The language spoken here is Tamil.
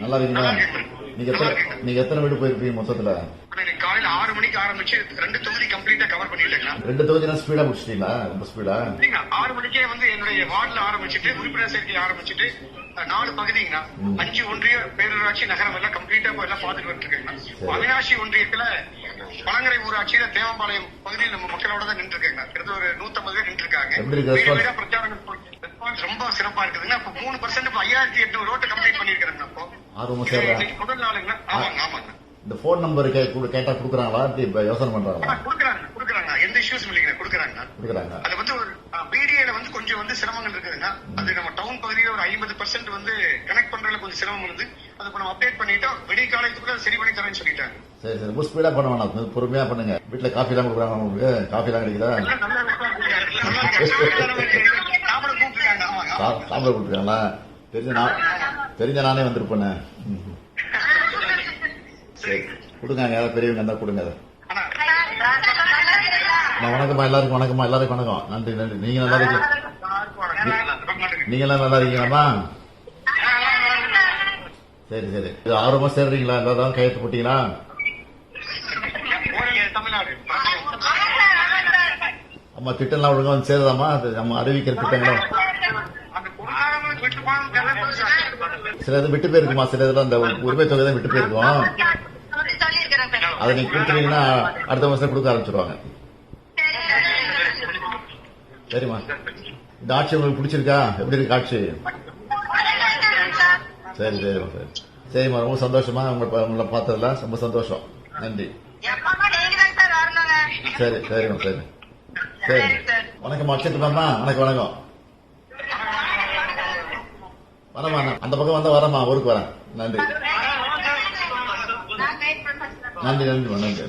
நல்லா இருக்கீங்களா? நீங்க எத்தனை நீங்க எத்தனை வீடு போயிருப்பீங்க மொத்தத்துல? அண்ணா, இன்னைக்கு காலையில ஆறு மணிக்கு ஆரம்பிச்சு ரெண்டு தொகுதி கம்ப்ளீட்டா கவர் பண்ணிட்டேங்கண்ணா. ரெண்டு தொகுதினா ஸ்பீடா முடிச்சிட்டீங்களா? ரொம்ப ஸ்பீடா இல்லைங்க ஆறு மணிக்கே வந்து என்னுடைய வார்டுல ஆரம்பிச்சுட்டு உறுப்பினர் சேர்க்கை ஆரம்பிச்சுட்டு நாலு பகுதிங்கண்ணா. அஞ்சு ஒன்றிய பேரூராட்சி நகரம் எல்லாம் கம்ப்ளீட்டா எல்லாம் பாத்துட்டு வந்துருக்கேங்கண்ணா அவினாசி ஒன்றியத்துல பழங்கரை ஊராட்சியில தேவம்பாளையம் பகுதியில் நம்ம மக்களோட தான் நின்று இருக்கேங்க கிட்டத்தட்ட ஒரு நூத்தம்பது பேர் நின்று இருக்காங்க எப்படி இருக்கு வீடு response? வீடா பிரச்சாரம் ரெஸ்பான்ஸ் சிறப்பா இருக்குதுங்க இப்ப மூணு பர்சன்ட் இப்ப ஐயாயிரத்தி எட்நூறு ரோட்டை கம்ப்ளீட் பண்ணிருக்கிறேங்க சேர்றா? இன்னைக்கு முதல் நாளுங்க. ஆமாங்க ஆமாங்க. இந்த போன் நம்பர் கேட்டா கொடுக்குறாங்களா? இப்ப யோசனை பண்றாங்களா? ஆனா, குடுக்குறாங்க குடுக்குறாங்க. எந்த இஷ்யூஸ் இல்லைங்க குடுக்குறாங்க. கொடுக்குறாங்க. அது வந்து ஒரு பிடிஏல வந்து கொஞ்சம் வந்து சிரமங்கள் இருக்குதுங்க. அது நம்ம டவுன் பகுதியில ஒரு ஐம்பது பர்சன்ட் வந்து கனெக்ட் பண்றதுல கொஞ்சம் சிரமம் இருந்து அது இப்ப நம்ம அப்டேட் பண்ணிட்டோம் விடிய காலத்துக்குள்ள சரி பண்ணி தரேன்னு சொல்லிட்டாங்க. சரி சரி. ரொம்ப ஸ்பீடா பண்ண வேணாம். பொறுமையா பண்ணுங்க. வீட்டுல காஃபி எல்லாம் கொடுக்குறாங்க உங்களுக்கு காஃபி எல்லாம் கிடைக்குதா எல்லாம் நல்ல response இருக்கு. நல்லா இருக்கு. சாப்பிட கூப்பிட்டுருக்காங்க ஆமாங்க சாப்பிட கொடுத்துருக்காங்களா? தெரிஞ்ச நான் தெரிஞ்ச நானே வந்திருப்பேனே. சரி கொடுங்க யாராவது பெரியவங்க இருந்தா கொடுங்க அதை. நான் வணக்கம்மா எல்லாருக்கும் வணக்கம்மா எல்லாருக்கும் வணக்கம். நன்றி நன்றி. நீங்க நல்லா இருக்கீங்க. நீங்க எல்லாம் நல்லா இருக்கீங்களாம்மா? சரி சரி. இது ஆர்வமா சேர்றீங்களா? எல்லாரும் கையெழுத்து போட்டீங்களா? ஆமா அம்மா திட்டம்லாம் ஒழுங்கா வந்து சேருதாமா அது நம்ம அறிவிக்கிற திட்டங்களும். சிலது விட்டு சில இது விட்டு போயிருக்குமா? சில அந்த உரிமை தொகை தான் விட்டு போயிருக்கோம்? அதை நீங்க கொடுத்துட்டீங்கன்னா அடுத்த மாசம் கொடுக்க ஆரம்பிச்சிருவாங்க. சரிம்மா. இந்த ஆட்சி உங்களுக்கு பிடிச்சிருக்கா? எப்படி இருக்கு ஆட்சி? சரி சரிம்மா சரி. சரிம்மா ரொம்ப சந்தோஷமா உங்களை உங்களை பார்த்ததுல ரொம்ப சந்தோஷம். நன்றி. சரி சரிம்மா சரி. சரி. வணக்கம் அக்ஷத்துமாம்மா வணக்கம் வணக்கம். வரமா அந்த பக்கம் வந்தா வரமா ஊருக்கு வரேன். நன்றி. நன்றி நன்றி நன்றி.